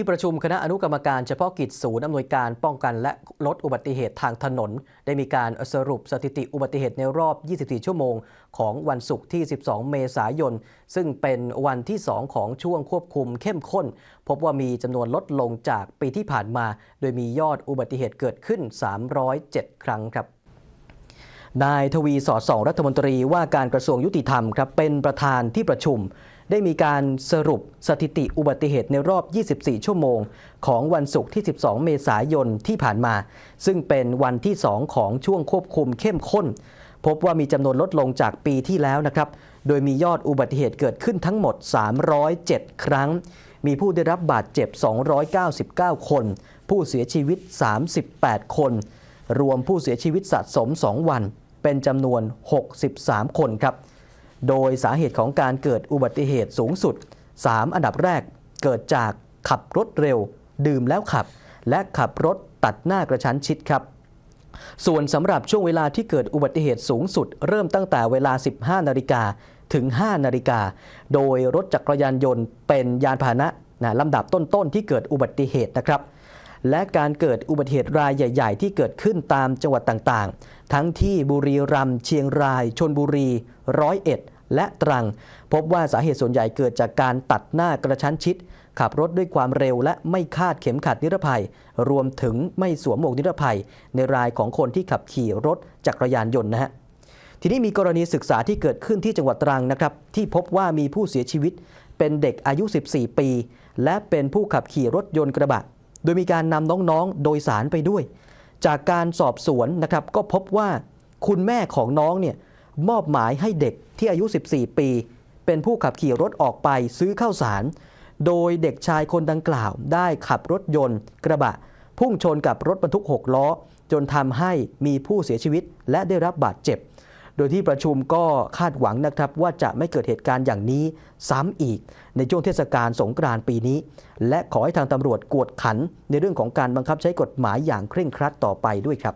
ที่ประชุมคณะอนุกรรมการเฉพาะกิจศูนย์อำนวยการป้องกันและลดอุบัติเหตุทางถนน ได้มีการสรุปสถิติอุบัติเหตุในรอบ 24 ชั่วโมง ของวันศุกร์ที่ 12 เมษายน ซึ่งเป็นวันที่ 2 ของช่วงควบคุมเข้มข้น พบว่ามีจำนวนลดลงจากปีที่ผ่านมา โดยมียอดอุบัติเหตุเกิดขึ้น 307 ครั้งครับนายทวีสอดส่องรัฐมนตรีว่าการกระทรวงยุติธรรมครับเป็นประธานที่ประชุม ได้มีการสรุปสถิติอุบัติเหตุในรอบ 24 ชั่วโมง ของวันศุกร์ที่ 12 เมษายนที่ผ่านมา ซึ่งเป็นวันที่ 2 ของช่วงควบคุมเข้มข้น พบว่ามีจำนวนลดลงจากปีที่แล้วนะครับ โดยมียอดอุบัติเหตุเกิดขึ้นทั้งหมด 307 ครั้ง มีผู้ได้รับบาดเจ็บ 299 คน ผู้เสียชีวิต 38 คน รวมผู้เสียชีวิตสะสม 2 วัน เป็นจำนวน 63 คนครับ โดยสาเหตุของการเกิดอุบัติเหตุสูงสุด 3 อันดับแรกเกิดจากขับรถเร็ว ดื่มแล้วขับ และขับรถตัดหน้ากระชั้นชิดครับส่วนสำหรับช่วงเวลาที่เกิดอุบัติเหตุสูงสุด เริ่มตั้งแต่เวลา 15 นาฬิกาถึง 5 นาฬิกา โดยรถจักรยานยนต์เป็นยานพาหนะนะลำดับต้นๆที่เกิดอุบัติเหตุนะครับ และการเกิดอุบัติเหตุรายใหญ่ ๆ ที่เกิดขึ้นตามจังหวัดต่างๆ ทั้งที่บุรีรัมย์เชียงราย ชนบุรี ร้อยเอ็ด และตรัง พบว่าสาเหตุส่วนใหญ่เกิดจากการตัดหน้ากระชั้นชิด ขับรถด้วยความเร็วและไม่คาดเข็มขัดนิรภัย รวมถึงไม่สวมหมวกนิรภัย ในรายของคนที่ขับขี่รถจักรยานยนต์นะฮะทีนี้มีกรณีศึกษาที่เกิดขึ้นที่จังหวัดตรังนะครับที่พบว่ามีผู้เสียชีวิตเป็นเด็กอายุ 14 ปี และเป็นผู้ขับขี่รถยนต์กระบะ โดยมีการนำน้องๆ โดยสารไปด้วย จากการสอบสวนนะครับก็พบว่าคุณแม่ของน้องเนี่ยมอบหมายให้เด็กที่อายุ 14 ปี เป็นผู้ขับขี่รถออกไปซื้อข้าวสาร โดยเด็กชายคนดังกล่าว ได้ขับรถยนต์ กระบะ พุ่งชนกับรถบรรทุก 6 ล้อ จนทำให้มีผู้เสียชีวิตและได้รับบาดเจ็บ ดยที่ประชุมก็คาดหวังนะครับว่าจะไม่เกิดเหตุการณ์อย่างนี้ซ้ำอีก ในช่วงเทศกาลสงกรานต์ปีนี้ และขอให้ทางตำรวจกวดขันในเรื่องของการบังคับใช้กฎหมายอย่างเคร่งครัดต่อไปด้วยครับ